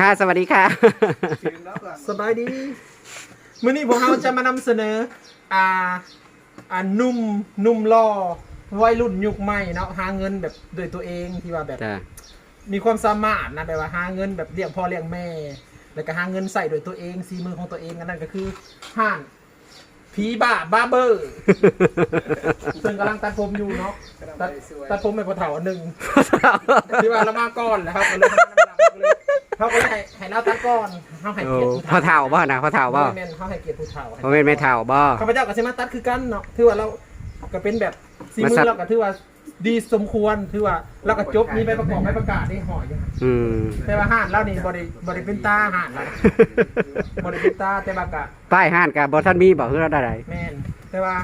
ค่ะ สวัสดีค่ะ สบายดี มื้อนี้พวกเราจะมานำเสนอ อ่า อ่านุ่มนุ่มล่อวัยรุ่นยุคใหม่เนาะหาเงินแบบโดวยตัวเองที่ว่าแบบ จ้ะมีความสามารถนะแบบว่าหาเงินแบบเลี้ยงพ่อเลี้ยงแม่ แล้วก็หาเงินใส่โดวยตัวเองซีมือของตัวเองอันนั้นก็คือห้านผีบ้าบ้าเบอร์ ซึ่งกำลังตัดผมอยู่เนาะตัดตัดผมเป็นพอเถาอันหนึ่งที่ว่าเรามาก่อนแล้วครับก็เลยทำน้ำหนักก็เลย เขาก็เลยให้ให้เราตัดก่อนเขาให้โอ้เกียรติผู้พอเท่าบ่นะพอเท่าบ่แม่นเขาให้เกียรติผู้เฒ่าพอแม่นไม่เท่าบ่ ข้าพเจ้าก็สิมาตัดคือกันเนาะถือว่าเราก็เป็นแบบซีมืมาสัอกเราก็ถือว่าดีสมควรถือว่าเราก็จบมีใบประกอบใบประกาศได้ห่ออยู่อืม แต่ว่าห้านเรานี่บริบริเป็นตาห้านเรานะบริเป็นตาแต่ว่ากะ ป้ายห้านกับบ่ท่านมีบ่คือเราได้ไดแม่นแต่ว่า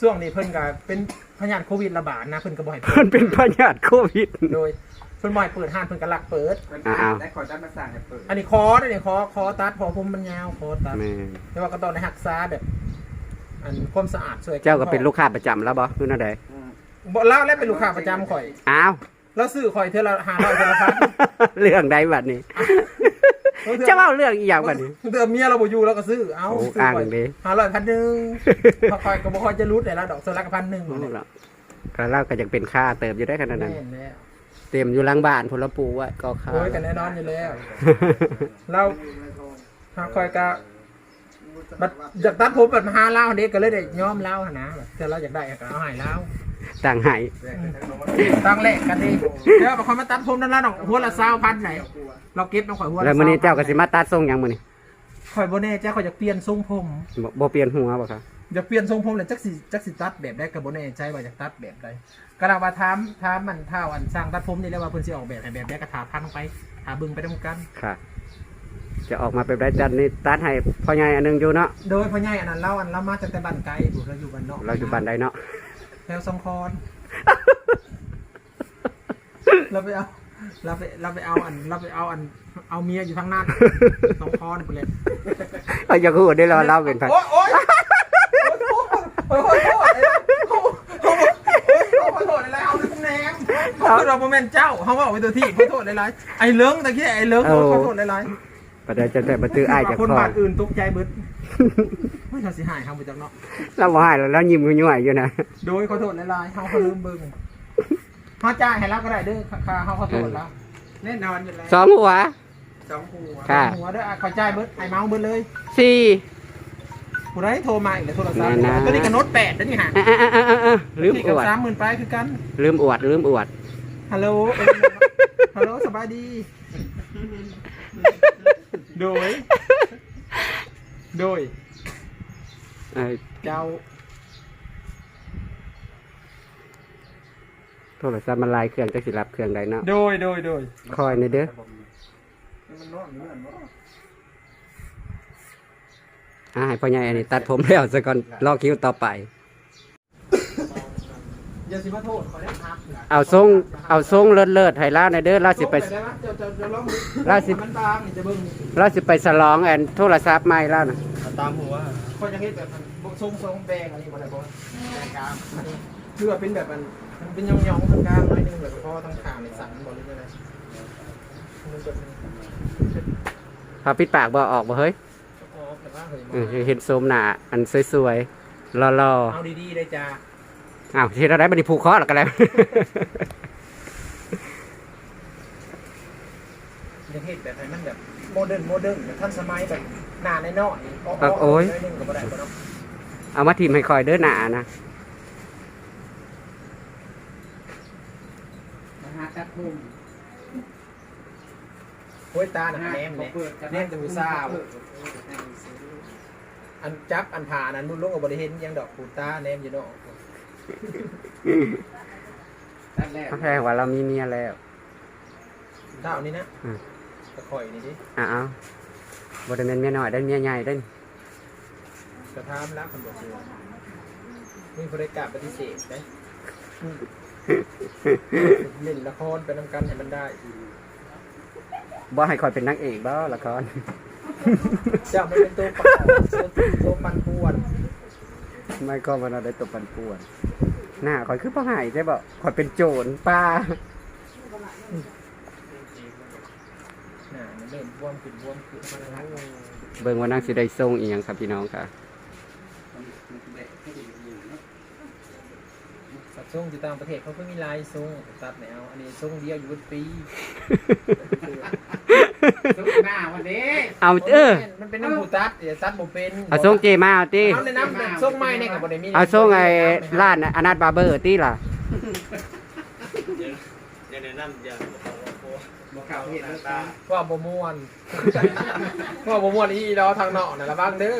ช่วงนี้เพิ่นก็เป็นพยานโควิดระบาดนะเพิ่นก็บ่ให้เปิมัดนเป็นพยาธิโควิดโดย เพิ่นบ่ให้เปิดห้านเพิ่นก็ลักเปิดอ้าวได้ขอจัดมาสั่งให้เปิดอันนี้คอเด้อนี่คอคอตัดพอผมมันยาวคอตัด แม่แต่ว่าก็ต้องได้รักษาแบบ อันความสะอาดช่วยนเจ้าก็เป็นลูกค้าประจำแล้วบ่คือนั่นใดบ่เล่าแล้วเป็นลูกค้าประจำข่อย อ้าว แล้วซื้อข่อยเท่าละห้าร้อยเท่าละพัน เรื่องใดบัดนี้ จะเว้าเรื่องอีหยังบัดนี้ เดือเมียเราบ่อยู่เราก็ซื้อ เอาโอ้ซื้อข่อยอ้างดิห้าร้อยพันหนึ่งพอข่อยก็บ่ค่อยจะรู้แต่ละดอกโซลักพันหนึ่งโอ้ล่ะก็เราก็ยังเป็นค่าเติมอยู่ได้ขนาดนั้นแน่นแล้ว เต็มอยู่หลังบ้านพลปูไว้ก็ค่าโอ้ยกันแน่นอนอยู่แล้วเราหาข่อยก็บัดอยากตัดผมแบบหาเล่าเด็กก็เลยได้ยอมเล่าหั่นนะแบบแต่เราอยากได้ก็เอาให้เล่าต่างให้ตั้งแรกกันดิเดี๋ยวบางคนมาตัดผมนั่นละดอกหัวละ20,000ไหนเราเก็บน้องข่อยหัวละแล้วมื้อนี้เจ้าก็สิมาตัดทรงหยังมื้อนี้ข่อยบ่แน่ใจข่อยอยากเปลี่ยนทรงผมบ่บ่เปลี่ยนหัวบ่ครับ อยากเปลี่ยนทรงผมเลยจักสิจักสิตัดแบบได้กับบ่แน่ใจว่าอยากตัดแบบใดก็ลาว่าถามถามมันเท่าอันสร้างตัดผมนี่แหล้วว่าเพิ่นสิออกแบบให้แบบใดก็ถามพันไปหาเบิ่งไปนํกันค่ะ จะออกมาเป็นไรจันนี่ตัดให้พ่อใหญ่อันหนึงอยู่เนาะโดยพ่อใหญ่อันนั้นเราอันเรามาจากแต่บ้านไกลบุเราอยู่บ้านนอกเราอยู่บ้านใดเนาะแถวสองคอนเราไปเอาเราไปเราไปเอาอันเราไปเอาอันเอาเมียอยู่ทางนั้นสองคอนไปเลยเอาอย่าพูดได้เราเล่าเป็นไป โอ๊ยโอ๊ย ขอโทษขอโทษอะไรเอาแนมขอเราเป็นเจ้าเขาว่าไปตัวที่ขอโทษอะไรไอ้เลิ้งตะกี้ไอ้เลิ้งขอโทษอะไรประเดี๋ยวจะแต่บันทึกอ้ายจากคนบ้านอื่นตกใจบึ้ดไม่เราสิหายทางไปจากเนาะเราบ่หายแล้วเรายิ้มอยู่หน่อยอยู่นะโดยขอโทษหลายๆเขาเขาลืมบิ่งเขาจ้าให้เราก็ได้เด้อค่าเขาขอโทษแล้วแน่นอนอยู่แล้วสองหัวสองหัวค่ะหัวเด้อขอใจบึ้เดไอ้เมาบึ้ดเลยสี่ ผู้ใดโทรมาอีกเลยโทรศัพท์แน่นะ ตัวนี้ก็โน้ตแปดนะนี่ฮะอะอะอะอะอะลืมที่อกับวดสามหมื่นปลายคือกัน ลืมอวดลืมอวด ฮัลโหลเอ็มฮัลโหลสบายดี โดย โดย เอ่อเจ้า โทรศัพท์มันลายเครื่องจะสิรับเครื่องใดเนาะโดย โดย โดย คอยในอยเด้ออ่า ให้พ่อใหญ่อันนี้ตัดผมแล้วซะก่อนรอคิวต่อไป อย่าสิมาโทษขอได้พักเอาทรงเอาทรงเลิศเลิศๆให้ล่าในอยเด้อเราสิไปได้ปะจะจะจะลองดูล่าสิ มันบางนี่จะเบิ่งเราสิไปสลองแอนโทรศัพท์ใหม่แล้วนะตามหัวคนจะเฮ็ดแบบมันบกทรงทรงแดงอะไรบ่ได้บ่แดงกลางคือว่าเป็นแบบมันมันเป็นยองๆทางกลางหน่อยนึงแบบพอทางข้างนี่สั่นบ่หรือยังไงมันจะพอปิดปากบ่ออกบ่เฮ้ยอ๋อแต่ว่า เฮ้ยเออเห็นโซมหนาอันสวยๆรอเอาดีๆเลยจ้าๆอ้าวเฮ็ดอะไรบัดนี้ผูกคอแล้วกันแล้วยังเฮ็ดแบบให้มันแบบโมเดิร์นโมเดิร์นแบบทันสมัยแบบหน้าน้อยๆอ๋อครับโอ้ยน้นึงก็บ่ได้บ่เนาะเอามาทิมให้คอยเด้อหนานะนะฮะตัดผมโอ้ยตาหนาแนมเนี่ยแนมจะผู้สาว อันจับอันผ่าอันนั้นรุ่นลงก็บ่ได้เห็นยังดอกปูตาแนมอยู่เนาะตัดแล้วเขาแค่ว่าเรามีเมียแล้วดาวนี้นะอืม ตะข่อยนี่ดิอ้าวบ่ได้แม่นเมียน้อยได้เมียใหญ่ได้นี่กระทามแล้วคนบ่เชื่อมีบริการปฏิเสธได้เล่นละครไปนำกันให้มันได้บ่ให้คอยเป็นนางเอกบ่ละคร เจ้ามันเป็นตัวประกอบตัวปันป่วนไม่ก็มันเอาได้ตบปันป่วน หน้าคอยคือพ่อหายใช่บ่คอยเป็นโจรป้าน่ะมันเริ่มบวมขึ้นบวมขึ้นมันนะเบิ่งว่านั่งสิได้ทรงอีหยังครับพี่น้องค่ะ สัตว์ทรงที่ต่างประเทศเขาก็มีลายทรงตัดแนวอันนี้ทรงเดียวอยู่เป็นปีสุกหน้าวันนี้เอาเออมันเป็นน้ำผูตัดเดี๋ยวตัดบ่เป็นเอาทรงเจมาเอาติเอาในน้ำแบบทรงไม้เนี่ยกับบ่ได้มีเอาทรงไอ้ร้านอนาถบาร์เบอร์ติล่ะยังแนะนำอย่าบอกว่าโอ้บอกข่าวเห็นแล้วตาว่าบ่ม่วนว่าบ่ม่วนอีเราทางนอกน่ะระวังเด้อ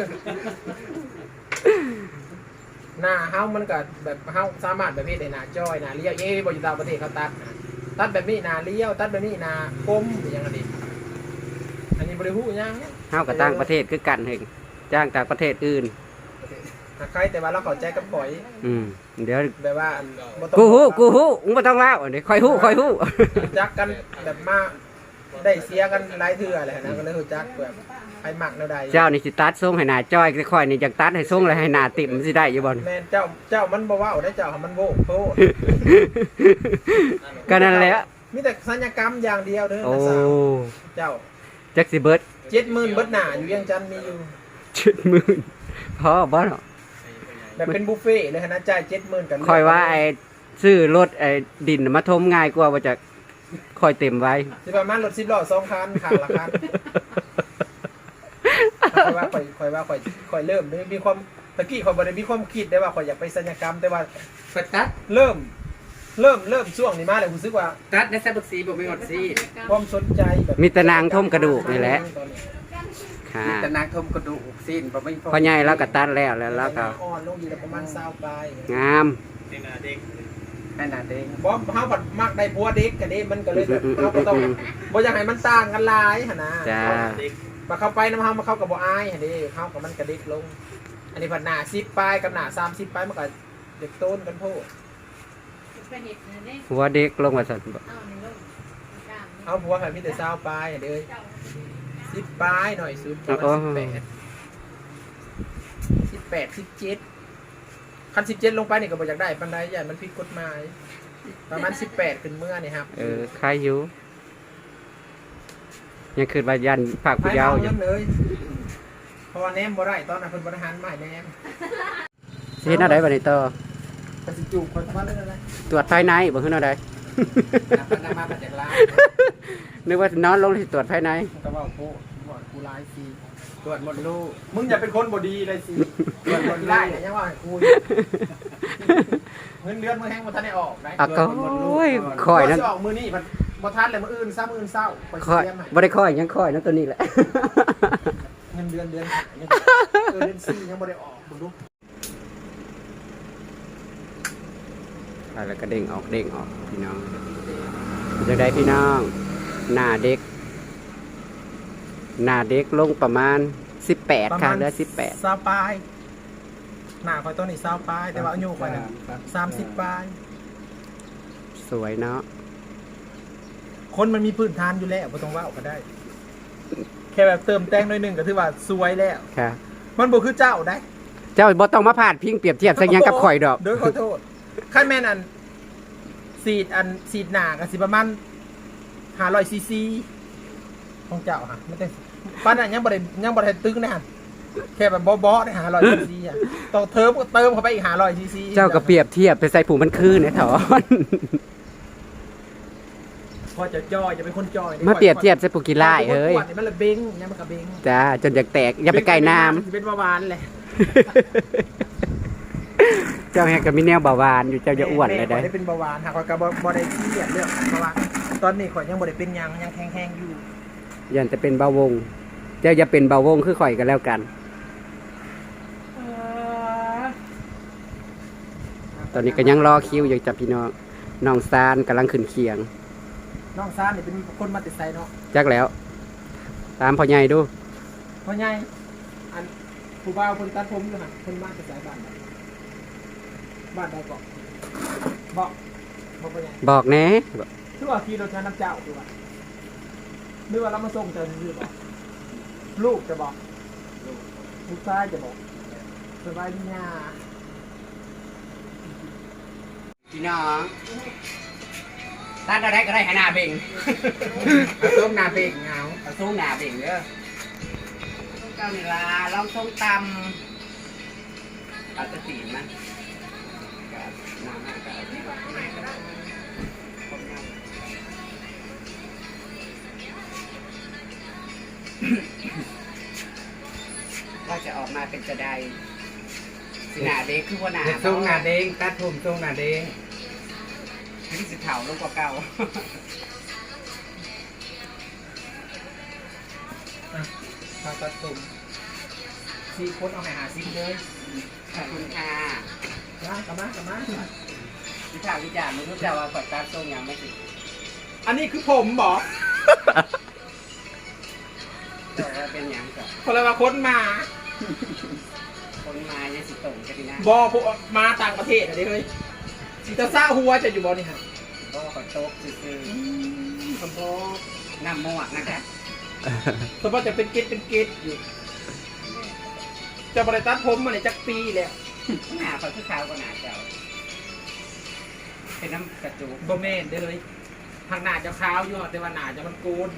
หน้าเฮามันก็แบบเฮาสามารถแบบนี้ได้หน้าจ้อยหน้าเลี้ยวเอ้บ่อยู่ต่างประเทศเขาตัดนะตัดแบบนี้หน้าเลี้ยวตัดแบบนี้หน้ากลมอย่างนั้นดิอันนี้บ่ได้ฮู้หยังเฮากับต่างประเทศคือกันเฮงจ้างจากประเทศอื่นหากใครแต่ว่าเราเข้าใจกับข่อย อืมเดี๋ยวแบบว่าอันบ่ต้องกูฮู้กูฮู้มึงบ่ต้องเล่าอันนี้ค่อยฮู้ค่อยฮู้รู้จักกันแบบมา ได้เสียกันหลายเทื่ออะไรนะก็เลยรู้จักแบบไอ้หมักแนวใดเจ้านี่สิตัดทรงให้หน้าจ้อยค่อยๆนี่อยากตัดให้ทรงแล้วให้หน้าติ่มสิได้อยู่บ่แม่นเจ้าเจ้ามันบ่เว้าได้เจ้ามันโวกโพดก็นั่นแหละมีแต่สัญญกรรมอย่างเดียวเด้อโอ้นะสาวเจ้าจักสิเบิดเจ็ดหมื่นเบิดหนาอยู่เวียังจันทน์มีอยู่70,000พอบ่เนาะแบบเป็นบุฟเฟ่ต์เลยนะจ่ายเจ็ดหมื่นกัน ค่อยว่าไอ้ซื้อรถไอ้ดินมาทมง่ายกว่าว่าจะ ค่อยเต็มไว้สิประมาณรถสิบล้อสองคันขางละคันค่อยว่าค่อยค่อยว่าค่อยค่อยเริ่มมีมีความตะกี้ค่อยบ่ได้มีความคิดได้ว่าค่อยอยากไปสัญญกรรม แต่ว่าเปิดตัด เริ่ม เริ่มเริ่มช่วงนี้มาเลยรู้สึกว่าตัดในแซ่บสีบอกไม่หมดสีความสนใจแบบมีแต่นางท่มกระดูกนี่แหละค่ะแต่นางทมกระดูกสิ้นบอกไม่พอพ่อใหญ่แล้วก็ตัดแล้วแล้วแล้วก็อ่อนลงอยู่แล้วประมาณ20ปลายงามเด็ก นาเด็กแม่นาเด้งบ่เฮาบัดมักได้ผัวเด็กกันนี่มันก็เลยแบบเฮาก็ต้องบ่อยากให้มันต่างกันหลายหั่นนะจ้าเด็กมาเข้าไปน้ำเฮามาเข้ากับบ่อายหั่นเด้เฮากับมันกระเด็กลง อันนี้ผัดหน้า10ปลายกับหน้า30ปลายมันก็เด็กโต้นกันโพดหัวเด็กลงมาสั่นบ่เอาผัวให้มีแต่20ปลายหั่นเด้10ปลายหน่อยสุดประโอ้มาณ18 18 17 คัน17ลงไปนี่ก็บ่อยากได้ปานใดย่านมันผิดกฎหมาย ประมาณ18ขึ้นเมื่อนี่ครับเออใครอยู่ยังคืนว่ายันฝากไปผู้เยาเอาว์อเงิยู่นเลยเพราะว่าแนมบ่ได้ตอนนั้นเพิ่นบ่ได้หันมาให้แนมสิเฮ็ดอะไรบัดนี้ต่อก็สิจูบคนว่าเรื่องอะไรตรวจภายในบ่คือแนวใดมันมาปัจจัยลานึกว่านอนลงสิตรวจภายในมันก็เว่าโพดว่ากูร้ายสิ ตรวจหมดลูกมึงอย่าเป็นคนบ่ดีเลยสิเงินบ่ได้เนี่ยยังว่าให้กูเงินเดือนมึงแฮงบ่ทันได้ออกได้อะก็โอ้ยคอยนั้นสิออกมื้อนี้มันบ่ทันเลยมื้ออื่นซะมื้ออื่นเช้าไปคอยเสียใหม่บ่ได้คอยยังคอยนั่นตัวนี้แหละ เงินเดือนเดือนหายังเออเดือน4ยังบ่ได้ออกมึงดูอะแล้วก็เด้งออกเด้งออกพี่น้องจะได้พี่น้อง หน้าเด็ก หน้าเด็กลงประมาณ 18 ค่ะเหลือซาวปลายหน้าคอยต้นนี่ซาวปลายแต่ว่าอายุคอยน่ะ30ปลาย18สวยเนาะคนมันมีพื้นฐานอยู่แล้วบ่ต้องว่าก็ได้ แค่แบบเติมแต่งหน่อยหนึงก็ถือว่าสวยแล้ว ค่ะ มันบ่คือเจ้าได้ เจ้าบ่ต้องมาพาดพิงเปรียบเทียบสักอย่างกับข่อยดอก โดยขอโทษขั้นแม่นอันสีดอันสีดหนากันสิประมาณห้าร้อยซีซีของเจ้าฮะไม่ได้ ป้านนั้นยังบ่ได้ยังบ่ได้ตึงนะฮะแค่แบบเบาๆได้ห้าร้อยซีซีอะต้องเติมเติมเข้าไปอีกห้าร้อยซีซีเจ้าก็เปรียบเทียบไปใส่ผูมันคืนนะถอนพอจะจอยจะเป็นคนจอยมาเปรียบเทียบใส่ผูกีฬาเฮ้ยขวดนี่มันละเบ้งยังมันก็เบ้งจ้าจนอยากแตกอย่าไปใกล้น้สิเป็นเบาหวานเลยำเจ้าแฮกก็มีแนวเบาหวานอยู่เจ้าจะอ้วนเลยได้ได้ได้เป็นเบาหวานหากว่าก็บ่บ่ได้เครียดเรื่องเบาหวานตอนนี้ข่อยยังบ่ได้เป็นหยังยังแข็งๆอยู่ ยันจะเป็นเบาวง เจ้าอย่าเป็นเบาวงคือข่อยกันแล้วกัน ตอนนี้ก็ยังรอคิวอยู่จับพี่น้องน้องซานกำลังขึ้นเคียง น้องซานนี่เป็นคนมาติดไซเนาะจักแล้ว ตามพ่อใหญ่ดูพ่อใหญ่อันผู้บ่าวคนตัดผมอยู่หั่นคนมาติดไซบ้านใดบ้านใดเกาะบอกบอกพ่อใหญ่บอกแหน่คือว่าขี่รถงานน้ำเจ้าคือว่า หรือว่าเรามาส่งเจอหรือบอกลูกจะบอกลูกชายจะบอกสบายดีนะพี่น้องตัดอะไรก็ได้ให้หน้าเบ่งเอาต้มนาเบกเหงาเเอาส่งหนาเบ่งเด้อส่งเก้านี่ลาลองส่งตำเอาแตะตีนมัน จะได้สิหนาเด็กคือว่าหนาเด็กทรงหน้าเด้งตัดผมทรงหน้าเด้งที่สิเผาลูกกว่าเก่ามาตัดตุ่มสี่คนเอาให้หาซิมเลยขอบคุณค่ะมากลับมากลับมาวิชาวิจารณ์มนุษย์จะว่าก่อนตามทรงยังไม่ถึงอันนี้คือผมบอกแต่ว่าเป็นหยังกับคนละว่าคนมา คนมายังสิตรงกันดีนะบอพวกมาต่างประเทศอะเด้เฮ้ยสิตาซ่าหัวจะอยู่บอนี่ฮะก็ขอโต๊ะคือสมพอๆน้ำหมวกนะคะสมพอจะเป็นเกตเป็นเกตอยู่ จะบริตัดผมมาในจักปีแล้วหนาเขาคือขาวกว่าหนาเจ้าเป็นน้ำกระจุกโบเมนได้เลยทางหน้าจะขาวอยู่แต่ว่าหน้าจะมันโกน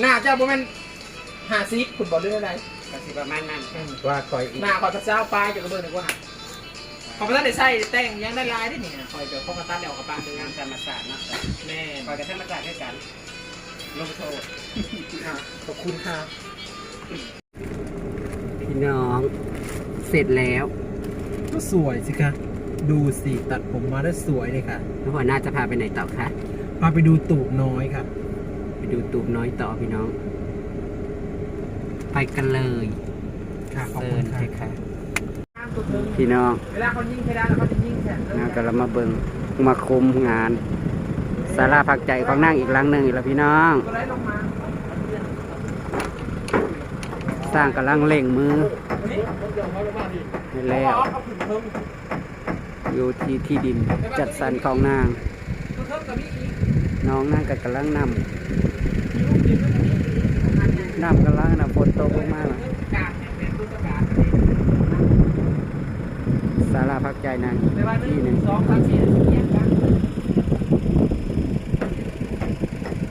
หน้าเจ้าโบเมนหาซิกคุณบอกเรื่องอะไรก็สิประมาณนั้นว่าคอยอีกหน้าขอจะเจ้าปลายจะกระเบื้องหนึ่งว่าขอพระตัดได้ใส่แต่งยังได้ลายได้เนี่ยคอยเดี๋ยวเข้ามาตัดแล้วกับปลาดูงานธรรมศาสตร์เนาะแม่คอยกับธรรมศาสตร์ด้วยกันลงโทษค่ะขอบคุณค่ะพี่น้อง เสร็จแล้วก็สวยสิคะดูสิตัดผมมาได้สวยเลยค่ะ แล้วหัวหน้าจะพาไปไหนต่อคะพาไปดูตูบน้อยค่ะไป ดูตูบน้อยต่อพี่น้อง ไปกันเลยค่ะขอบเซิคุร์ณนค่ะเลยค่ะ พี่น้องเวลาเขายิงเพดานแล้วเขาจะยิงแค่นางก็เรามาเบิ่งมาคุมงานสาราพักใจของนางอีกหลังหนึ่งอีกแล้วพี่น้องก็ได้ลงมาสร้างกำลังเล่งมือนี่เดี๋ยวเขาลงมาดิให้แล้ว เอาขึ้นเพิ่มอยู่ที่ที่ดินจัดสรรของนางเพิ่มกับพี่อีกน้องนางก็กำลังนำ นำกำลังนำฝนตกลงมาล่ะการเนี่ยเป็นรูปการสาราพักใจนางในวันที่หหนึ่นึ่งงสองสามสี่เยี่ยมกัน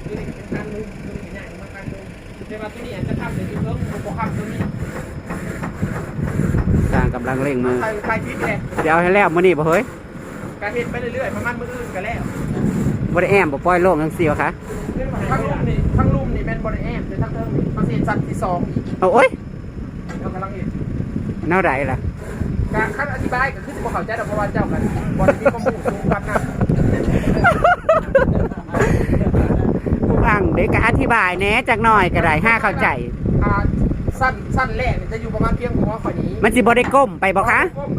ตัวนี้เป็นการมุมตัวนี้ใหญ่มาการมุมแต่ว่าตัวนี้อาจจะทำเลยที่เพิ่มผมบอกครับตัวนี้สร้างกำลังเล่งมือใครใครคิดเลยเดี๋ยวให้แล้วมื้อนี้บ่เฮ้ยการเห็นไปเรื่อยๆประมาณมืออื่นก็แล้วบ่ได้แอมบ่ปล่อยโลกจังซี่วะคะทั้ง บริแอมแต่ทั้งเทิงนี่ประสิทธิ์สัตว์ที่สองอีกเอาโอ้ยเรากำลังเห็นแนวใดล่ะการขั้นอธิบายก็คือจะบอกเขาใจแต่เพราะว่าเจ้ากันบริที่ข้อมูลสูงกันนะผู้อ่างเด็กก็อธิบายแหน่จักหน่อยก็ได้ห้าเข้าใจ อ่าสั้นสั้นแรกเนี่ยจะอยู่ประมาณเพียงหัวข่อยนี้มันสิบ่ได้ก้มไปบ่คะก้ม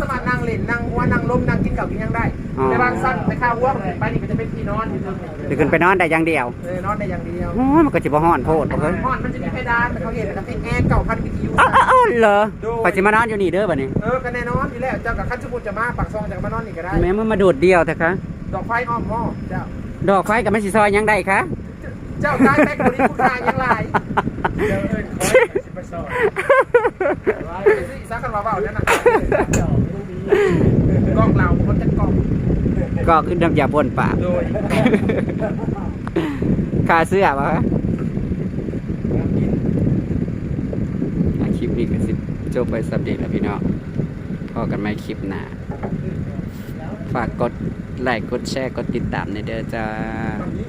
สามารถนั่งเล่นนั่งหัวนั่งล้มนั่งกินกับกินยังได้อ๋อ แต่บางสั้นไปข้าวหัวไปนี่ก็จะเป็นที่นอนอยู่ตรงนี้หรือขึ้นไปนอนได้อย่างเดียวเออนอนได้อย่างเดียวโอ้ยมันก็สิบ่ฮ้อนโพดบ่เฮ้ยห้อนมันจะมีเพดานแต่เขาเห็นแต่เป็นแอร์เก่าพันวิทยุ อ้าวอ้าวเหรอไปสิมานอนอยู่นี่เด้อบัดนี้เออก็แน่นอนอยู่แล้วเจ้ากับขั้นสมุนจะมาปากซองจากมานอนนี่ก็ได้ แม้มันมาโดดเดียวเถอะคะดอกไฟอ้อมหม้อเจ้า ดอกไฟกับมันสิซอยยังได้คะเจ้าตายแม็กคนนี้ผู้ทางยังไรเดี๋ยวเอิญคอยสิไปสอนไว้สิซักกันมาเบาเนี่ยนะกล้ องเราคนจะกล้องก็ขึ้นน้ำยาบนปากโดยคาเสื้อบ่คะอะคลิปนี้ก็สิจบไปสับเด็กแล้วพี่น้องพอกันใหม่คลิปหน้า ฝากกดไลค์กดแชร์กดติดตามในเด้อจ้านี้